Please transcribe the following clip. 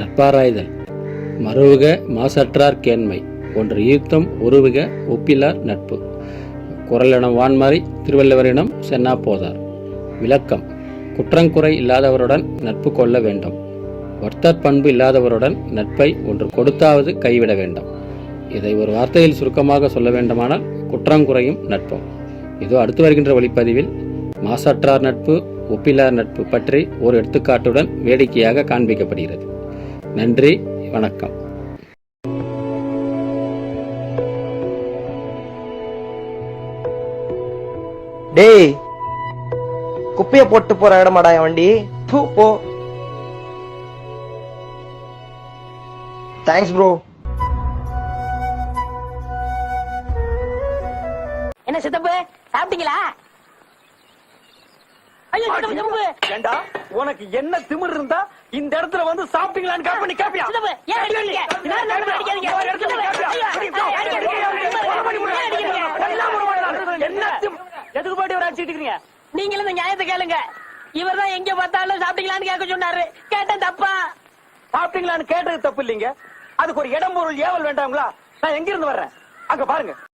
நட்பாராய்தல். மறுவுக மாசற்றார் கேண்மை. ஒன்று ஈர்த்தம் உருவுக ஒப்பிலார் நட்பு. குரலினம் வான்மாறி திருவள்ளுவரிடம் சென்னா போதார். விளக்கம். குற்றங்குறை இல்லாதவருடன் நட்பு கொள்ள வேண்டும். வர்த்தற் பண்பு இல்லாதவருடன் நட்பை ஒன்று கொடுத்தாவது கைவிட வேண்டும். இதை ஒரு வார்த்தையில் சுருக்கமாக சொல்ல வேண்டுமானால் குற்றங்குறையும் நட்பும். இதோ அடுத்து வருகின்ற ஒளிப்பதிவில் மாசற்றார் நட்பு ஒப்பிலார் நட்பு பற்றி ஒரு எடுத்துக்காட்டுடன் வேடிக்கையாக காண்பிக்கப்படுகிறது. நன்றி வணக்கம். டேய் குப்பைய போட்டு போற இடமாடா என் வண்டி. போ. தேங்க்ஸ் ப்ரோ என்ன சித்தப்பு சாப்பிட்டீங்களா? ஐயோ சித்தப்பு சித்தப்பு. ஏண்டா உனக்கு என்ன திமிர் இருந்தா இந்த இடத்துல வந்து சாப்பிட்டீங்களான்னு கட் பண்ணி கேப்பியா? என்ன? எதுக்கு பாட்டி ஒரு அடிச்சிட்டு இருக்கீங்க நீங்களும் இந்த நியாயத்தை கேளுங்க. இவர்தான் எங்க பார்த்தாலும் சாப்பிட்டீங்களான்னு கேட்க சொன்னாரு. கேட்டேன் தப்பா? சாப்பிட்டீங்களான்னு கேட்டது தப்பு இல்லைங்க. அதுக்கு ஒரு இடம் பொருள் ஏவல் வேண்டாங்களா நான் எங்க இருந்து வர்றேன்? அங்க பாருங்க.